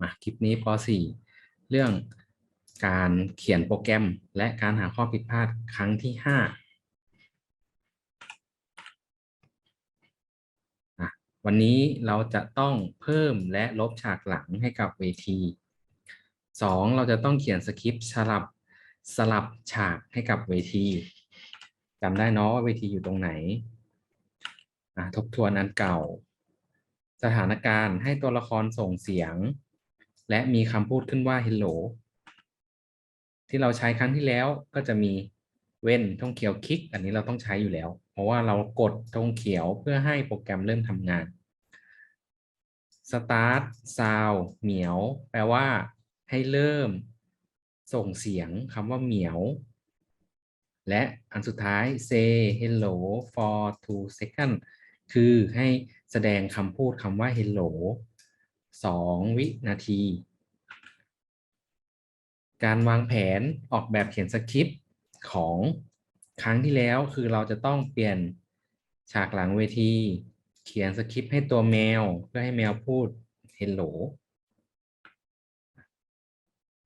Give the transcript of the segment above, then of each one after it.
มาคลิปนี้ป .4 เรื่องการเขียนโปรแกรมและการหาข้อผิดพลาดครั้งที่5อะวันนี้เราจะต้องเพิ่มและลบฉากหลังให้กับเวที 2. เราจะต้องเขียนสคริปต์สลับสลับฉากให้กับเวทีจำได้เนาะว่าเวทีอยู่ตรงไหนทบทวนอันเก่า สถานการณ์ให้ตัวละครส่งเสียง และมีคำพูดขึ้นว่า hello ที่เราใช้ครั้งที่แล้วก็จะมีเว้นธงเขียวคลิก อันนี้เราต้องใช้อยู่แล้ว เพราะว่าเรากดธงเขียวเพื่อให้โปรแกรมเริ่มทำงาน start sound เหมียว แปลว่า ให้เริ่ม ส่งเสียงคำว่าเหมียว และอันสุดท้าย say hello for two seconds คือให้แสดงคำพูดคำว่า hello สองวินาที การวางแผนออกแบบเขียนสคริปต์ของครั้งที่แล้วคือเราจะต้องเปลี่ยนฉากหลังเวที เขียนสคริปต์ให้ตัวแมว เพื่อให้แมวพูด hello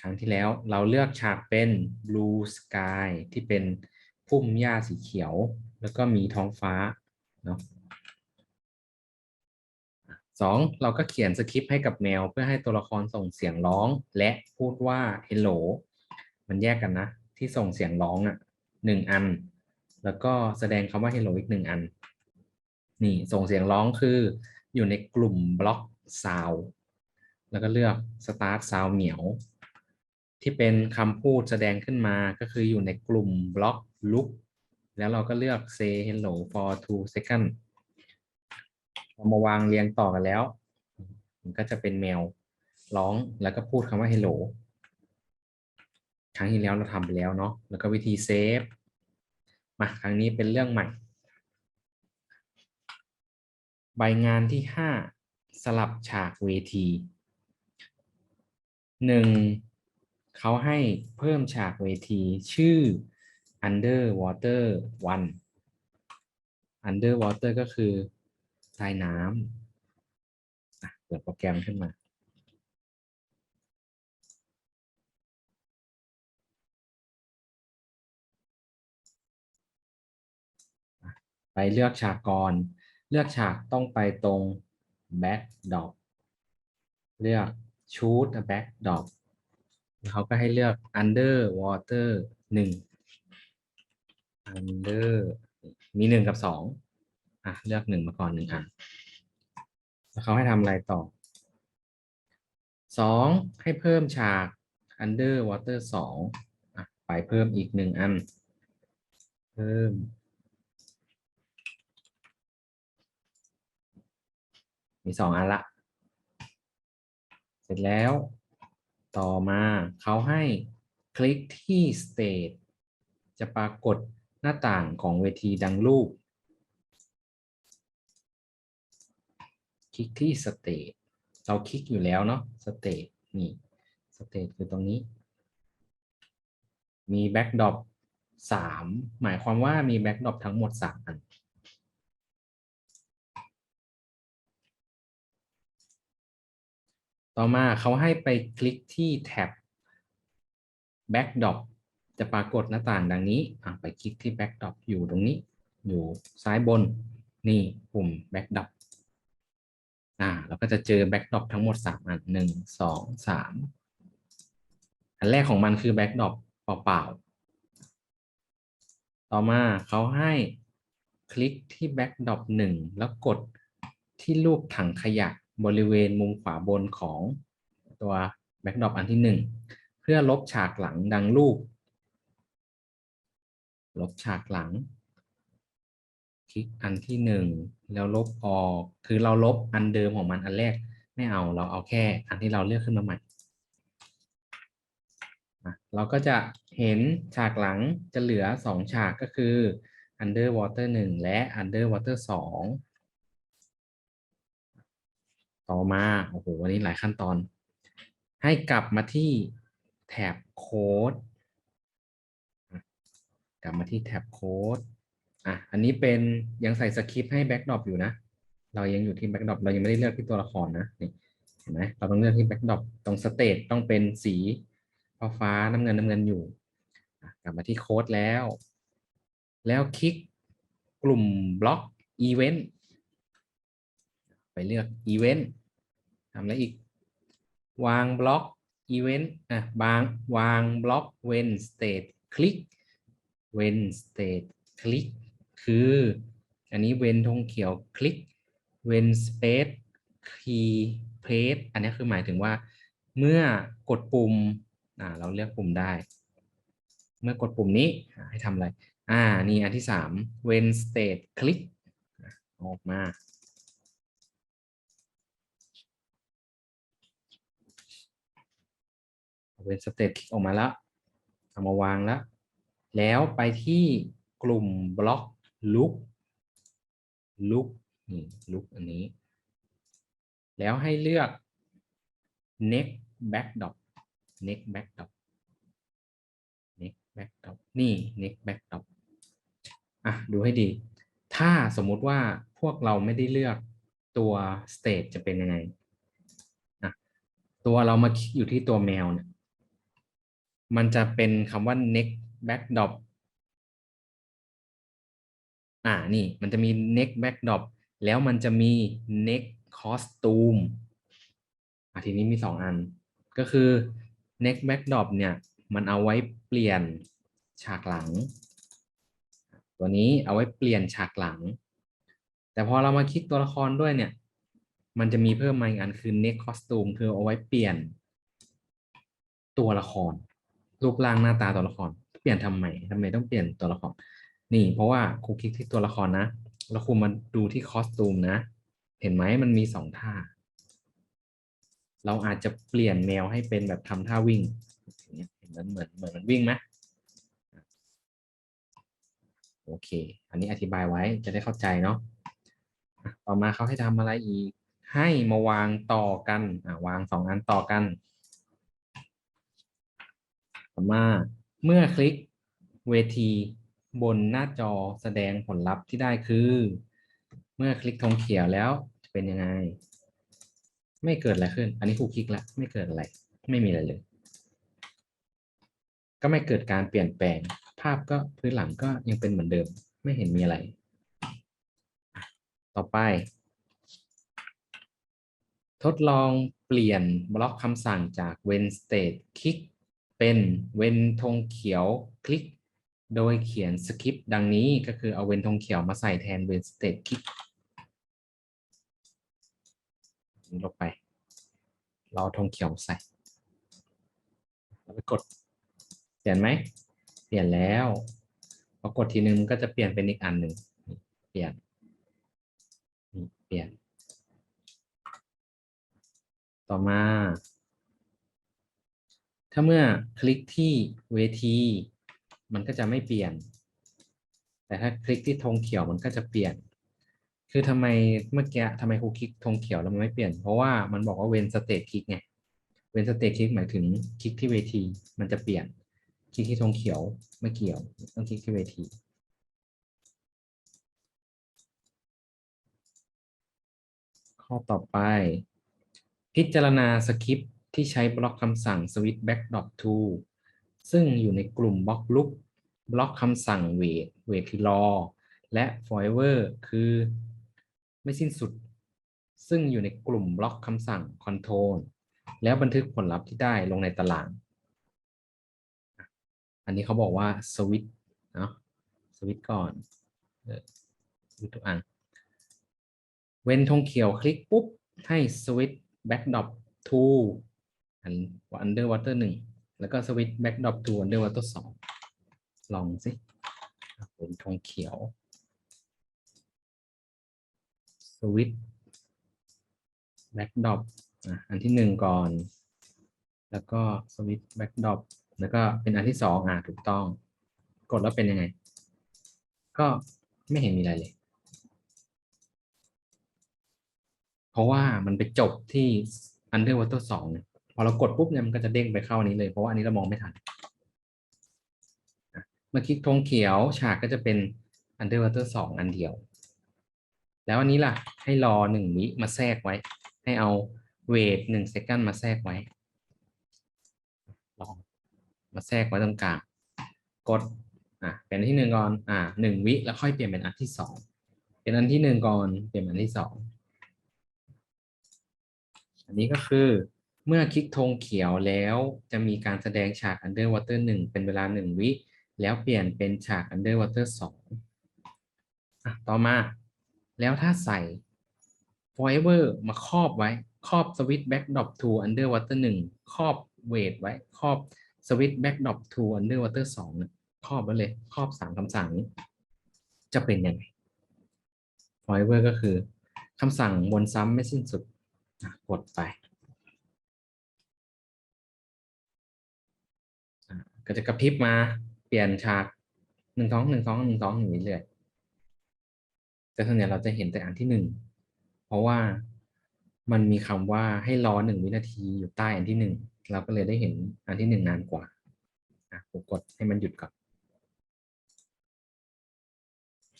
ครั้งที่แล้วเราเลือกฉากเป็น blue sky ที่เป็นพุ่มหญ้าสีเขียว แล้วก็มีท้องฟ้าเนาะ สองเราก็เขียนสคริปต์ให้กับแมวเพื่อให้ตัวละครส่งเสียงร้อง และพูดว่า hello มันแยกกันนะ ที่ส่งเสียงร้องอะหนึ่งอัน แล้วก็แสดงคำว่า hello อีกหนึ่งอัน นี่ ส่งเสียงร้องคืออยู่ในกลุ่มบล็อกซาวแล้วก็เลือก start sound เหมียว ที่เป็นคำพูดแสดงขึ้นมาก็คืออยู่ในกลุ่มบล็อก look แล้วเราก็เลือก say hello for two seconds เรามาวางเรียงต่อกันแล้ว มันก็จะเป็นแมวร้องแล้วก็พูดคำว่า hello ครั้งที่แล้วเราทำไปแล้วเนาะแล้วก็วิธีเซฟมาครั้งนี้เป็นเรื่องใหม่ ใบงานที่ 5 สลับฉากเวทีหนึ่งเขาให้เพิ่มฉากเวทีชื่อ underwater one underwater ก็คือ ใต้น้ำเปิดโปรแกรมขึ้นมาไปเลือกฉากก่อน เลือกฉากต้องไปตรง backdrop เลือก shoot a backdrop เขาก็ให้เลือก underwater หนึ่ง under มีหนึ่งกับส อะเลือกหนึ่งมาก่อนหนึ่งอันแล้วเขาให้ทำอะไรต่อสองให้เพิ่มฉาก underwater สองอะไปเพิ่มอีกหนึ่งอัน เพิ่ม มีสองอันละ เสร็จแล้ว ต่อมาเขาให้คลิกที่ state จะปรากฏหน้าต่างของเวทีดังรูป คลิกที่ state เราคลิกอยู่แล้วเนาะ state นี่ state คือตรงนี้ มี backdrop สามหมายความว่ามี backdrop ทั้งหมดสามอันต่อมาเขาให้ไปคลิกที่แท็บ backdrop จะปรากฏหน้าต่างดังนี้ไปคลิกที่ backdrop อยู่ตรงนี้ อยู่ซ้ายบน นี่ปุ่ม backdrop อ่าเราก็จะเจอ backdrop ทั้งหมด 3 อัน1 2 3อันแรกของมันคือ backdrop เปล่าๆ ต่อมาเขาให้คลิกที่ backdrop 1แล้วกดที่รูปถังขยะบริเวณมุมขวาบนของตัว backdrop อันที่1เพื่อลบฉากหลังดังรูป ลบฉากหลัง ลิกอันที่หนึ่งแล้วลบออก คือเราลบอันเดิมของมันอันแรกไม่เอาเราเอาแค่อันที่เราเลือกขึ้นมาใหม่เราก็จะเห็นฉากหลังจะเหลือสองฉากก็คือ underwater 1 และ underwater 2 ต่อมาโอ้โหวันนี้หลายขั้นตอน ให้กลับมาที่แท็บโค้ด กลับมาที่แท็บโค้ด อะอันนี้เป็นยังใส่สคริปต์ให้แบ็กดรอปอยู่นะ เรายังอยู่ที่แบ็กดรอปเรายังไม่ได้เลือกที่ตัวละครนะนี่ห็นไหมเราต้องเลือกที่ backdrop ตรง state ต้องเป็นสีฟ้าฟ้าน้ำเงินน้ำเงินอยู่กลับมาที่โค้ดแล้ว แล้วคลิกกลุ่มบล็อก event ไปเลือก event ทำอะไรอีก วางบล็อก event อะบางวางบล็อก when state click when state click คื คือ อันนี้ when ธงเขียว click when space key press อันนี้คือหมายถึงว่า เมื่อกดปุ่มอ่าเราเลือกปุ่มได้ เมื่อกดปุ่มนี้ให้ทำอะไรอ่านี่อันที่สาม when state click ออกมาเวนสเต c คลิกออกมาแล้วเอามาวางแล้ว แล้วไปที่กลุ่มบล็อก ลุกลุกนี่ลุกอันนี้ แล้วให้เลือก next backdrop next backdrop next backdrop นี่ next backdrop อะดูให้ดี ถ้าสมมุติว่าพวกเราไม่ได้เลือกตัว state จะเป็นยังไงอะตัวเรามาอยู่ที่ตัวแมวเนี่ยมันจะเป็นคำว่า next backdrop อ่านี่มันจะมี next backdrop แล้วมันจะมี next costume อะทีนี้มีสองอัน ก็คือ next backdrop เนี่ย มันเอาไว้เปลี่ยนฉากหลัง ตัวนี้เอาไว้เปลี่ยนฉากหลัง แต่พอเรามาคลิกตัวละครด้วยเนี่ย มันจะมีเพิ่มมาอีกอันคือ next costume คือเอาไว้เปลี่ยน ตัวละคร รูปร่างหน้าตาตัวละคร เปลี่ยนทำไมทำไมต้องเปลี่ยนตัวละคร นี่เพราะว่าครูคลิกที่ตัวละครนะ แล้วครูมาดูที่คอสตูมนะ เห็นไหมมันมีสองท่า เราอาจจะเปลี่ยนแมวให้เป็นแบบทำท่าวิ่งเงี้ยเห็นมันเหมือนเหมือนมันวิ่งไหมโอเค อันนี้อธิบายไว้จะได้เข้าใจเนาะต่อมาเขาให้ทำอะไรอีก ให้มาวางต่อกันวางสองอันต่อกัน ต่อมาเมื่อคลิกเวที บนหน้าจอแสดงผลลัพธ์ที่ได้คือ เมื่อคลิกธงเขียวแล้วจะเป็นยังไง ไม่เกิดอะไรขึ้น อันนี้ครูคลิกแล้วไม่เกิดอะไร ไม่มีอะไรเลย ก็ไม่เกิดการเปลี่ยนแปลง ภาพก็พื้นหลังก็ยังเป็นเหมือนเดิม ไม่เห็นมีอะไร ต่อไปทดลองเปลี่ยนบล็อกคำสั่งจาก when state click เป็น when ธงเขียวคลิก โดยเขียนสคริปต์ดังนี้ก็คือเอา when ธงเขียวมาใส่แทน when state click นี่ลบไป เราเอาธงเขียวใส่แล้วไปกด เปลี่ยนไหม เปลี่ยนแล้วพอกดทีนึงก็จะเปลี่ยนเป็นอีกอันหนึ่งเปลี่ยนนี่เปลี่ยน ต่อมา ถ้าเมื่อคลิกที่เวที มันก็จะไม่เปลี่ยน แต่ถ้าคลิกที่ธงเขียวมันก็จะเปลี่ยน คือทำไมเมื่อกี้ทำไมครูคลิกธงเขียวแล้วมันไม่เปลี่ยน เพราะว่ามันบอกว่าเวนสเตทคลิกไง เวนสเตทคลิกหมายถึงคลิกที่เวที มันจะเปลี่ยน คลิกที่ธงเขียวไม่เกี่ยว ต้องคลิกที่เวทีข้อต่อไป พิจารณาสคริปที่ใช้บล็อกคำสั่ง switch backdrop to ซึ่งอยู่ในกลุ่มบล็อกลุกบล็อกคำสั่ง wait wait คือรอ และ forever คือไม่สิ้นสุด ซึ่งอยู่ในกลุ่มบล็อกคำสั่ง control แล้วบันทึกผลลัพธ์ที่ได้ลงในตาราง อันนี้เขาบอกว่า switch เนาะ switch ก่อนเออ switch ทุกอัน เว้นธงเขียวคลิกปุ๊บ ให้ switch backdrop to อัน underwater หนึ่ง แล้วก็ switch backdrop to underwater สองลองสิเว้นธงเขียว switch backdrop อะอันที่หนึ่งก่อน แล้วก็ switch backdrop แล้วก็เป็นอันที่สองอะถูกต้อง กดแล้วเป็นยังไง ก็ไม่เห็นมีอะไรเลย เพราะว่ามันไปจบที่ Underwater 2เนี่ย พอเรากดปุ๊บเนี่ยมันก็จะเด้งไปเข้าอันนี้เลยเพราะว่าอันนี้เรามองไม่ทันเมื่อคลิกธงเขียวฉากก็จะเป็น Underwater 2 อันเดียว แล้วอันนี้ล่ะ ให้รอหนึ่งวิมาแทรกไว้ ให้เอา wait หนึ่ง second มาแทรกไว้ลองมาแทรกไว้ตรงกลางกดอะเป็นอันที่หนึ่งก่อนอะหนึ่งวิแล้วค่อยเปลี่ยนเป็นอันที่สองเป็นอันที่หนึ่งก่อนเปลี่ยนเป็นอันที่สองอันนี้ก็คือ เมื่อคลิกธงเขียวแล้วจะมีการแสดงฉาก underwater หนึ่งเป็นเวลาหนึ่งวิ แล้วเปลี่ยนเป็นฉาก underwater สองอะต่อมา แล้วถ้าใส่ forever มาครอบไว้ ครอบ switch backdrop to underwater หนึ่งครอบ wait ไว้ ครอบ switch backdrop to underwater สองเนี่ยครอบไว้เลย ครอบสามคำสั่งนี้ จะเป็นยังไง forever ก็คือคำสั่งวนซ้ำไม่สิ้นสุดกดไป ก็จะกระพริบมาเปลี่ยนฉากหนึ่งสองหนึ่งสองหนึ่งสองอย่างนี้เรื่อยแต่ส่วนใหญ่เราจะเห็นแต่อันที่หนึ่งเพราะว่ามันมีคำว่าให้รอหนึ่งวินาทีอยู่ใต้อันที่หนึ่งเราก็เลยได้เห็นอันที่หนึ่งนานกว่าอะผมกดให้มันหยุดก่อน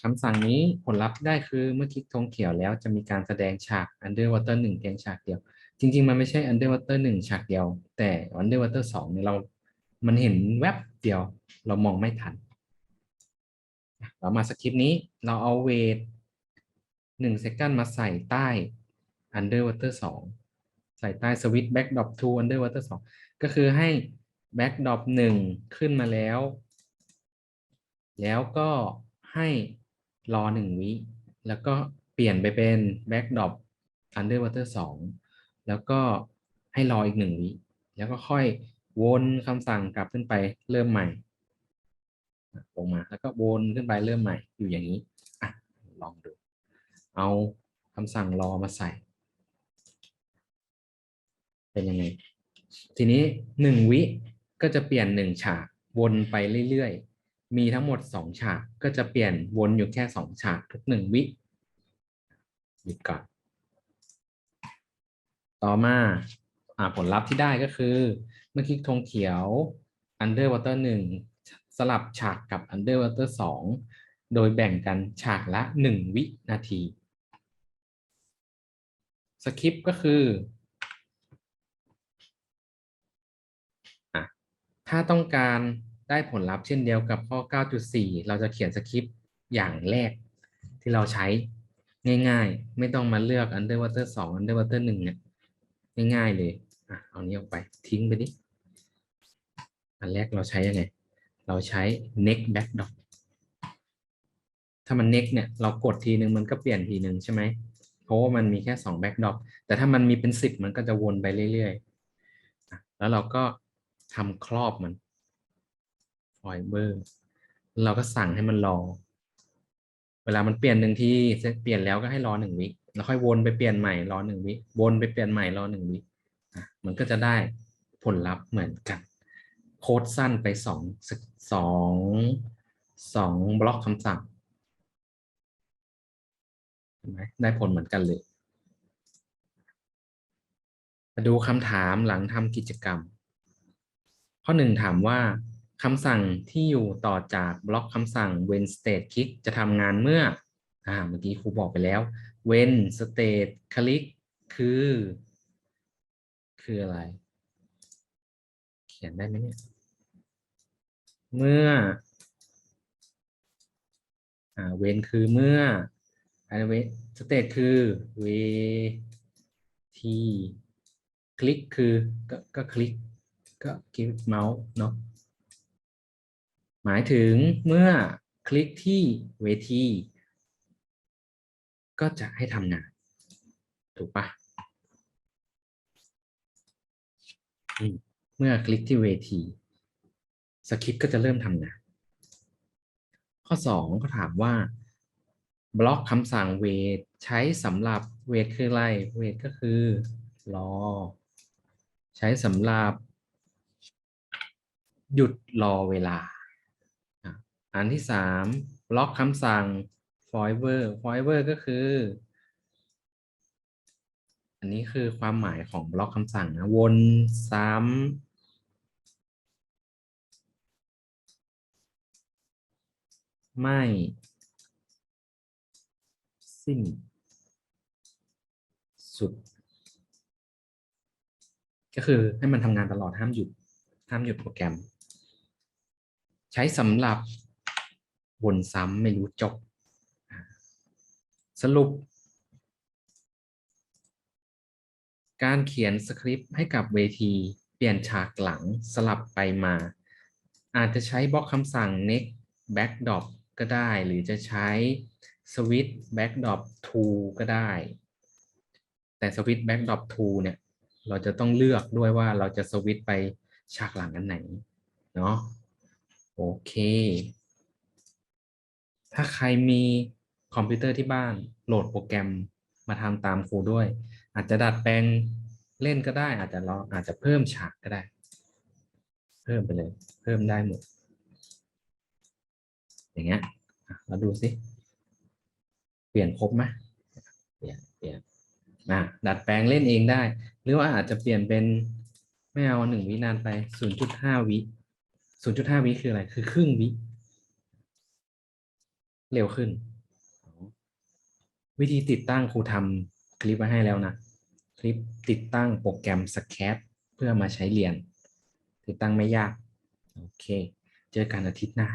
คำสั่งนี้ผลลัพธ์ได้คือเมื่อคลิกธงเขียวแล้วจะมีการแสดงฉาก underwater หนึ่งเพียงฉากเดียว จริง ๆ มันไม่ใช่ underwater หนึ่งฉากเดียว แต่ underwater สองเนี่ยเรา มันเห็นแวบเดียวเรามองไม่ทัน เรามาสคริปต์นี้เราเอาเวทหนึ่งเซคันมาใส่ใต้ underwater สองใส่ใต้ switch backdrop to underwater สองก็คือให้ backdrop หนึ่งขึ้นมาแล้ว แล้วก็ให้รอหนึ่งวิ แล้วก็เปลี่ยนไปเป็น backdrop underwater สองแล้วก็ให้รออีกหนึ่งวิ แล้วก็ค่อย วนคำสั่งกลับขึ้นไปเริ่มใหม่ลงมาแล้วก็วนขึ้นไปเริ่มใหม่อยู่อย่างนี้อะลองดู เอาคำสั่งรอมาใส่ เป็นยังไง ทีนี้หนึ่งวิก็จะเปลี่ยนหนึ่งฉากวนไปเรื่อยๆ มีทั้งหมดสองฉากก็จะเปลี่ยนวนอยู่แค่สองฉากทุกหนึ่งวิหยุดก่อน ต่อมาอ่าผลลัพธ์ที่ได้ก็คือ เมื่อคลิกธงเขียว underwater 1 สลับฉากกับ underwater 2 โดยแบ่งกันฉากละ 1 วินาทีสคริปต์ก็คืออะถ้าต้องการได้ผลลัพธ์เช่นเดียวกับข้อ 9.4 เราจะเขียนสคริปต์อย่างแรกที่เราใช้ง่ายๆ ไม่ต้องมาเลือก underwater 2 underwater 1 เนี่ย ง่ายๆเลย อะ เอานี้ออกไปทิ้งไปดิ อันแรกเราใช้ยังไง เราใช้ next backdrop ถ้ามัน next เนี่ยเรากดทีหนึ่งมันก็เปลี่ยนทีหนึ่งใช่ไหม เพราะว่ามันมีแค่2 backdrop แต่ถ้ามันมีเป็น 10 มันก็จะวนไปเรื่อยๆ แล้วเราก็ทำครอบมัน fiber เราก็สั่งให้มันรอ เวลามันเปลี่ยนหนึ่งทีเปลี่ยนแล้วก็ให้รอหนึ่งวิแล้วค่อยวนไปเปลี่ยนใหม่รอหนึ่งวิ วนไปเปลี่ยนใหม่รอหนึ่งวิมันก็จะได้ผลลัพธ์เหมือนกัน โค้ดสั้นไปสองสองสองบล็อกคำสั่งเห็นไหมได้ผลเหมือนกันเลย มาดูคำถามหลังทำกิจกรรม ข้อหนึ่งถามว่าคำสั่งที่อยู่ต่อจากบล็อกคำสั่ง when state click จะทำงานเมื่ออ่าเมื่อกี้ครูบอกไปแล้ว when state click คือ คืออะไร เขียนได้ไหมเนี่ย เมื่ออ่า when คือเมื่ออันนี้ state คือเวทีคลิกคือก็ก็คลิกก็คลิกเมาส์เนาะหมายถึงเมื่อคลิกที่เวที ก็จะให้ทำงาน ถูกปะเมื่อคลิกที่เวที คริปต์ก็จะเริ่มทำงานข้อ2เขาถามว่าบล็อกคำสั่งเวทใช้สำหรับเวทคืออะไรเวทก็คือรอ ใช้สำหรับ หยุดรอเวลา อันที่สามบล็อกคำสั่ง forever forever ก็คือ อันนี้คือความหมายของบล็อกคำสั่งนะ วนซ้ำ ไม่ สิ้น สุด ก็คือให้มันทำงานตลอดห้ามหยุด ห้ามหยุดโปรแกรม ใช้สำหรับวนซ้ำไม่รู้จบ สรุป การเขียนสคริปต์ให้กับเวที เปลี่ยนฉากหลังสลับไปมา อาจจะใช้บล็อกคำสั่ง next backdrop ก็ได้ หรือจะใช้ switch backdrop to ก็ได้ แต่ switch backdrop to เนี่ย เราจะต้องเลือกด้วยว่าเราจะสวิตไปฉากหลังอันไหน เนาะโอเค ถ้าใครมีคอมพิวเตอร์ที่บ้านโหลดโปรแกรมมาทำตามครูด้วย อาจจะดัดแปลงเล่นก็ได้ อาจจะเราอาจจะเพิ่มฉากก็ได้ เพิ่มไปเลย เพิ่มได้หมด อย่างเงี้ยเราดูสิเปลี่ยนครบไหมเปลี่ยนเปลี่ยนอะดัดแปลงเล่นเองได้ หรือว่าอาจจะเปลี่ยนเป็นไม่เอาหนึ่งวินานไปศูนย์จุดห้าวิศูนย์จุดห้าวิคืออะไร คือครึ่งวิ เร็วขึ้น วิธีติดตั้งครูทำคลิปไว้ให้แล้วนะ คลิปติดตั้งโปรแกรมสแคปเพื่อมาใช้เรียน ติดตั้งไม่ยาก โอเค เจอกันอาทิตย์หน้า